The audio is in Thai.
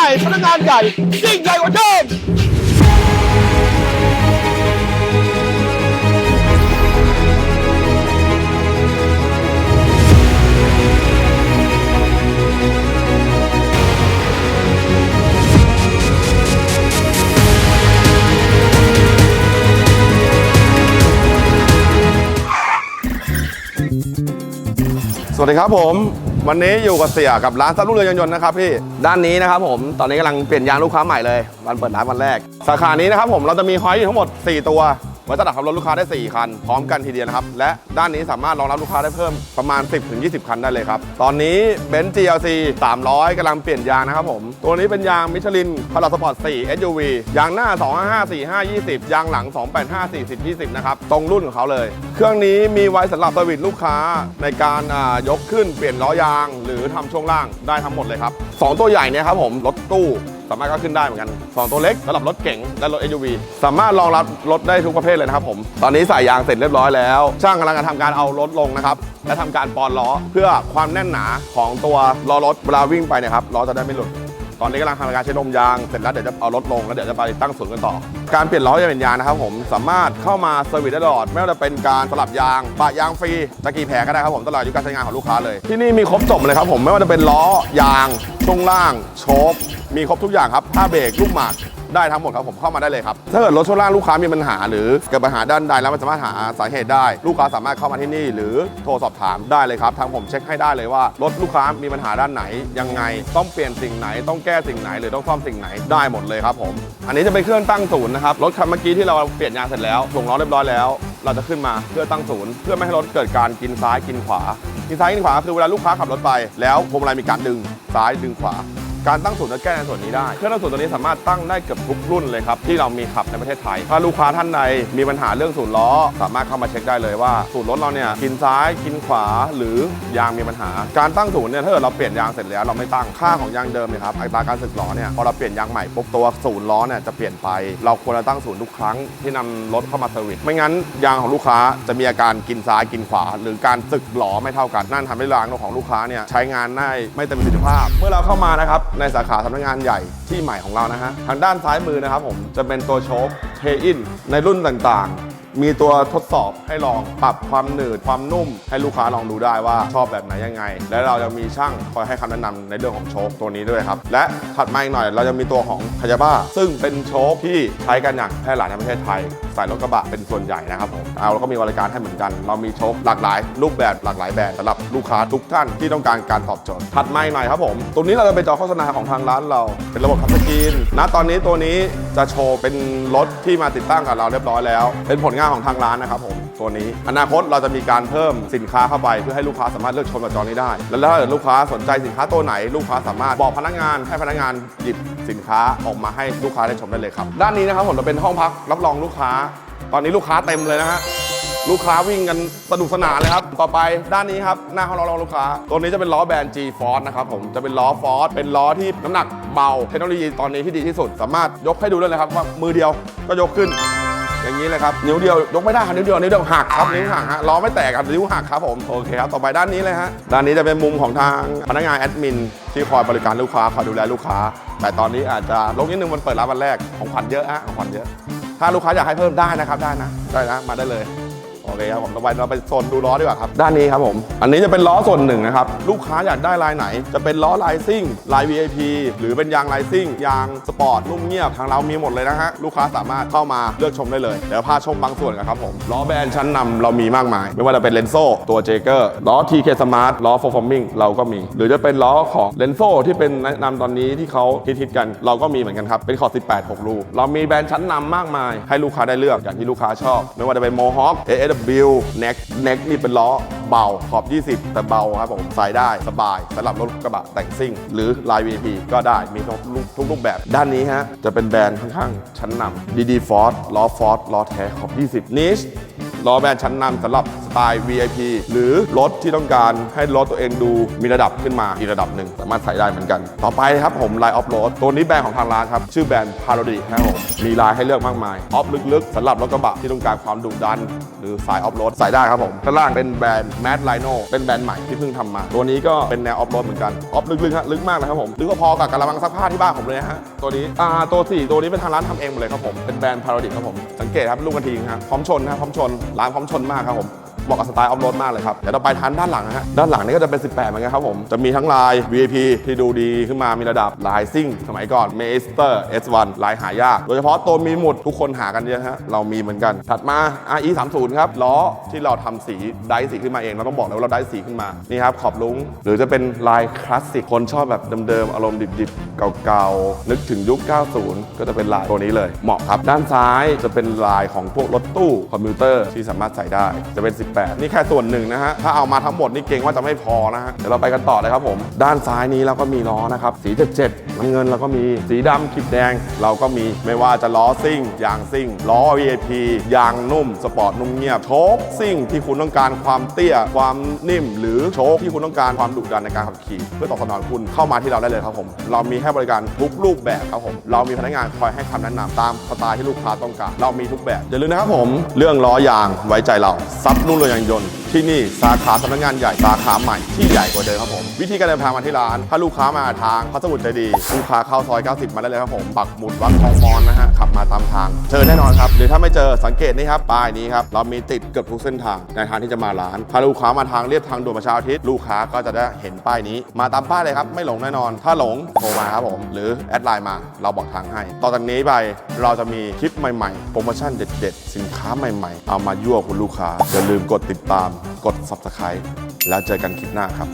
ใหม่พนักงานใหญ่ยิ่งใหญ่กว่าเดิมสวัสดีครับผม วันนี้อยู่กับเสียกับร้านซับลูกเรือยนยนต์นะครับพี่ ด้านนี้นะครับผมตอนนี้กำลังเปลี่ยนยางลูกค้าใหม่เลยวันเปิดร้านวันแรก สาขานี้นะครับผมเราจะมีฮอยอยู่ทั้งหมด 4 ตัว ไว้สำหรับขับรถลูกค้าได้ 4 คัน พร้อมกันทีเดียวนะครับ และด้านนี้สามารถรองรับลูกค้าได้เพิ่มประมาณ 10-20 คันได้เลยครับ ตอนนี้เบนซ์ GLC 300กำลังเปลี่ยนยางนะครับผม ตัวนี้เป็นยางมิชลินพาราสปอร์ต 4 SUV ยางหน้า 255 45 20 ยางหลัง 285 40 20 นะครับ ตรงรุ่นของเขาเลย เครื่องนี้มีไว้สำหรับเซอร์วิสลูกค้าในการยกขึ้นเปลี่ยนล้อยาง หรือทำช่วงล่างได้ทั้งหมดเลยครับสองตัวใหญ่เนี่ยครับผมรถตู้ สามารถก็ขึ้นได้เหมือนกัน 2 ตัวเล็กสำหรับรถเก๋งและรถ SUV สามารถรองรับรถได้ทุกประเภทเลยนะครับผม ตอนนี้ใส่ยางเสร็จเรียบร้อยแล้ว ช่างกำลังจะทำการเอารถลงนะครับ และทำการปอนล้อเพื่อความแน่นหนาของตัวล้อรถเวลาวิ่งไปเนยครับล้อจะได้ไม่หลุด ตอนนี้กำลังทำการใช้ลมยาง เสร็จแล้วเดี๋ยวจะเอารถลงแล้วเดี๋ยวจะไปตั้งศูนย์กันต่อ การเปลี่ยนล้อจะเป็นยางนะครับผมสามารถเข้ามาเซอร์วิสได้ตลอด ไม่ว่าจะเป็นการสลับยางปะยางฟรีตะกี้แผลก็ได้ครับผมตลอดอายุการใช้งานของลูกค้าเลย ที่นี่มีครบจบเลยครับผมไม่ว่าจะเป็นล้อยางช่วงล่างโชคมีครบทุกอย่างครับผ้าเบรกลูกหมาก ได้ทั้งหมดครับผมเข้ามาได้เลยครับ ถ้าเกิดรถช่วงล่างลูกค้ามีปัญหา หรือเกิดปัญหาด้านใดแล้วมันสามารถหาสาเหตุได้ ลูกค้าสามารถเข้ามาที่นี่ หรือโทรสอบถามได้เลยครับทางผมเช็คให้ได้เลยว่ารถลูกค้ามีปัญหาด้านไหนยังไงต้องเปลี่ยนสิ่งไหนต้องแก้สิ่งไหนหรือต้องซ่อมสิ่งไหนได้หมดเลยครับผมอันนี้จะเป็นเครื่องตั้งศูนย์นะครับรถคันเมื่อกี้ที่เราเปลี่ยนยางเสร็จแล้วส่งล้อเรียบร้อยแล้ว เราจะขึ้นมาเพื่อตั้งศูนย์เพื่อไม่ให้รถเกิดการกินซ้ายกินขวากินซ้ายกินขวาคือเวลาลูกค้าขับรถไป แล้วพวงมาลัยมีการดึงซ้ายดึงขวา การตั้งศูนย์จะแก้ในส่วนนี้ได้ เครื่องตั้งศูนย์ตัวนี้สามารถตั้งได้เกือบทุกรุ่นเลยครับที่เรามีขับในประเทศไทย ถ้าลูกค้าท่านใดมีปัญหาเรื่องศูนย์ล้อ สามารถเข้ามาเช็คได้เลยว่าศูนย์รถเราเนี่ยกินซ้ายกินขวาหรือยางมีปัญหา การตั้งศูนย์เนี่ยถ้าเกิดเราเปลี่ยนยางเสร็จแล้วเราไม่ตั้งค่าของยางเดิมเนี่ยครับอัตราการสึกล้อเนี่ยพอเราเปลี่ยนยางใหม่ปุ๊บตัวศูนย์ล้อเนี่ยจะเปลี่ยนไป เราควรจะตั้งศูนย์ทุกครั้งที่นำรถเข้ามาเซอร์วิสไม่งั้นยางของลูกค้าจะมีอาการกินซ้ายกินขวา หรือการสึกล้อไม่เท่ากันนั่นทำให้รางของลูกค้าเนี่ยใช้งานได้ไม่เต็มประสิทธิภาพ เมื่อเราเข้ามานะครับในสาขาสำนักงานใหญ่ที่ใหม่ของเรานะฮะ ทางด้านซ้ายมือนะครับผมจะเป็นตัวโชคเทอินในรุ่นต่างๆ มีตัวทดสอบให้ลองปรับความหนืดความนุ่ม ให้ลูกค้าลองดูได้ว่าชอบแบบไหนยังไง และเราจะมีช่างคอยให้คำแนะนำในเรื่องของโชคตัวนี้ด้วยครับ และถัดมาอีกหน่อยเราจะมีตัวของคายาบ้าซึ่งเป็นโชคที่ใช้กันอย่างแพร่หลายในประเทศไทยใส่รถกระบะเป็นส่วนใหญ่นะครับผมเอาเราก็มีบริการให้เหมือนกัน เรามีโชคหลากหลาย รูปแบบหลากหลายแบบสำหรับลูกค้าทุกท่านที่ต้องการการตอบโจทย์ถัดมาอีกหน่อยครับผมตัวนี้เราจะเป็นจอโฆษณาของทางร้านเรา เป็นระบบทัชสกรีนณตอนนี้ตัวนี้จะโชว์เป็นรถที่มาติดตั้งกับเราเรียบร้อยแล้ว เป็นผลงานของทางร้านนะครับผมตัวนี้ อนาคตเราจะมีการเพิ่มสินค้าเข้าไป เพื่อให้ลูกค้าสามารถเลือกชมกับจอนี้ได้ แล้วถ้าเกิดลูกค้าสนใจสินค้าตัวไหน ลูกค้าสามารถบอกพนักงานให้พนักงานหยิบสินค้าออกมาให้ลูกค้าได้ชมได้เลยครับ ด้านนี้นะครับผมจะเป็นห้องพักรับรองลูกค้า ตอนนี้ลูกค้าเต็มเลยนะฮะลูกค้าวิ่งกันสนุกสนานเลยครับ ต่อไปด้านนี้ครับ หน้าห้องรองลูกค้า ตัวนี้จะเป็นล้อแบรนด์ G Force นะครับผม จะเป็นล้อ Force เป็นล้อที่น้ำหนักเบา เทคโนโลยีตอนนี้ที่ดีที่สุด สามารถยกให้ดูได้เลยครับว่ามือเดียวก็ยกขึ้น อย่างนี้เลยครับนิ้วเดียวยกไม่ได้ครับนิ้วเดียวนิ้วเดียวหักครับนิ้วหักฮะล้อไม่แตกครับนิ้วหักครับผมโอเคครับต่อไปด้านนี้เลยฮะด้านนี้จะเป็นมุมของทางพนักงานแอดมินที่คอยบริการลูกค้าคอยดูแลลูกค้า แต่ตอนนี้อาจจะลงนิดนึงวันเปิดร้านวันแรกของขวัญเยอะฮะของขวัญเยอะ ถ้าลูกค้าอยากให้เพิ่มได้นะครับได้นะได้นะมาได้เลย โอเคครับผมต่อไปเราไปโซนดูล้อดีกว่าครับ ด้านนี้ครับผม อันนี้จะเป็นล้อส่วนหนึ่งนะครับ ลูกค้าอยากได้ลายไหน จะเป็นล้อลายซิ่ง ลาย VIP หรือเป็นยางลายซิ่ง ยางสปอร์ตนุ่มเงียบ ทางเรามีหมดเลยนะฮะ ลูกค้าสามารถเข้ามาเลือกชมได้เลย เดี๋ยวพาชมบางส่วนกันครับผม ล้อแบรนด์ชั้นนำเรามีมากมาย ไม่ว่าจะเป็นเลนโซตัวเจเกอร์ ล้อ TK Smart ล้อ f o r f o r m i n g เราก็มี หรือจะเป็นล้อของเลนโซที่เป็นแนะนำตอนนี้ที่เขาฮิตๆกัน เราก็มีเหมือนกันครับ เป็นขอบ 18 6 รู เรามีแบรนด์ชั้นนำมากมาย ให้ลูกค้าได้เลือกอย่างที่ลูกค้าชอบ ไม่ว่าจะเป็น Mohawk ASW Neck Neck นี่เป็นล้อเบาขอบ 20 แต่เบาครับผมใส่ได้สบายสำหรับรถกระบะแต่งซิ่ง หรือลาย VIP ก็ได้มีทุกทุกรูปแบบ ด้านนี้ฮะ จะเป็นแบรนด์ค่อนข้างชั้นนำ DD Ford ล้อ Ford ล้อแท้ขอบ 20 Niche ล้อแบรนด์ชั้นนำสำหรับสตล์ VIP หรือรถที่ต้องการให้รถตัวเองดูมีระดับขึ้นมาอีกระดับหนึ่งสามารถใส่ได้เหมือนกัน ต่อไปครับผมไลน์ออฟโรดตัวนี้แบรนด์ของทางร้านครับ ชื่อแบรนด์พาโรดีครับผมมีลายให้เลือกมากมายออฟลึกๆสำหรับรถกระบะที่ต้องการความดุดัน หรือสายออฟโรดใส่ได้ครับผมด้านล่างเป็นแบรนด์แมดไลโนเป็นแบรนด์ใหม่ที่เพิ่งทำมา ตัวนี้ก็เป็นแนวออฟโรดเหมือนกันออฟลึกๆฮะลึกมากนะครับผมลึกพอกับกระมังซักผ้าที่บ้านผมเลยฮะตัวนี้อ่าตัวสี่ตัวนี้เป็นทางร้านทำเองหมดเลยครับผมเป็นแบรนด์พาโรดีครับผมสังเกตครับลูกกระทิงฮะพร้อมชนนะพร้อมชนร้านพร้อมชนมากครับผม เหมาะกับสไตล์ออฟโรดมากเลยครับ เดี๋ยวเราไปทานด้านหลังนะฮะ ด้านหลังนี่ก็จะเป็น 18เหมือนกันครับผม จะมีทั้งลาย VIP ที่ดูดีขึ้นมา มีระดับลายซิ่ง สมัยก่อน m a s t e r S1 ลายหายาก โดยเฉพาะตัวมีหมุดทุกคนหากันเยอะฮะ เรามีเหมือนกัน ถัดมา RE 30ครับ ล้อที่เราทำสีได้สีขึ้นมาเอง เราต้องบอกเลยว่าเราได้สีขึ้นมา นี่ครับ ขอบลุง หรือจะเป็นลายคลาสสิก คนชอบแบบเดิมๆ อารมณ์ดิบๆ เก่าๆ นึกถึงยุค 90 ก็จะเป็นลายตัวนี้เลย เหมาะครับ ด้านซ้ายจะเป็นลายของพวกรถตู้คอมพิวเตอร์ที่สามารถใส่ได้ จะเป็น 18นี่แค่ส่วนหนึ่งนะฮะ ถ้าเอามาทั้งหมดนี่เกรงว่าจะไม่พอนะฮะ เดี๋ยวเราไปกันต่อเลยครับผม ด้านซ้ายนี้เราก็มีล้อนะครับ สี77น้ำเงินเราก็มี สีดำขีดแดง เราก็มี ไม่ว่าจะล้อซิ่ง ยางซิ่ง ล้อ VIP ยางนุ่ม สปอร์ตนุ่มเงียบ โชคซิ่งที่คุณต้องการความเตี้ย ความนิ่ม หรือโชคที่คุณต้องการความดุดันในการขับขี่ เพื่อตอบสนองคุณเข้ามาที่เราได้เลยครับผม เรามีให้บริการทุกรูปแบบครับผม เรามีพนักงานคอยให้คำแนะนำตามสไตล์ที่ลูกค้าต้องการ เรามีทุกแบบ อย่าลืมนะครับผม เรื่องล้อยางไว้ใจเราซับนุ่นรถยางยนต์ที่นี่สาขาสำนักงานใหญ่สาขาใหม่ที่ใหญ่กว่าเดิมครับผม วิธีการเดินทางมาที่ร้าน ถ้าลูกค้ามาทางพัสดุใจดี ลูกค้าเข้าซอย 90 มาได้เลยครับผมปักหมุดวัดทองมอนนะฮะขับ เจอแน่นอนครับ หรือถ้าไม่เจอสังเกตนี่ครับป้ายนี้ครับ เรามีติดเกือบทุกเส้นทางในทางที่จะมาร้าน ถ้าลูกค้ามาทางเรียบทางด่วนประชาอาทิตลูกค้าก็จะได้เห็นป้ายนี้ มาตามป้ายเลยครับ ไม่หลงแน่นอน ถ้าหลงโทรมาครับผม หรือแอดไลน์มา เราบอกทางให้ ต่อจากนี้ไปเราจะมีคลิปใหม่ๆ โปรโมชั่นเด็ดๆ สินค้าใหม่ๆ เอามายั่วคุณลูกค้า อย่าลืมกดติดตาม กด subscribe แล้วเจอกันคลิปหน้าครับ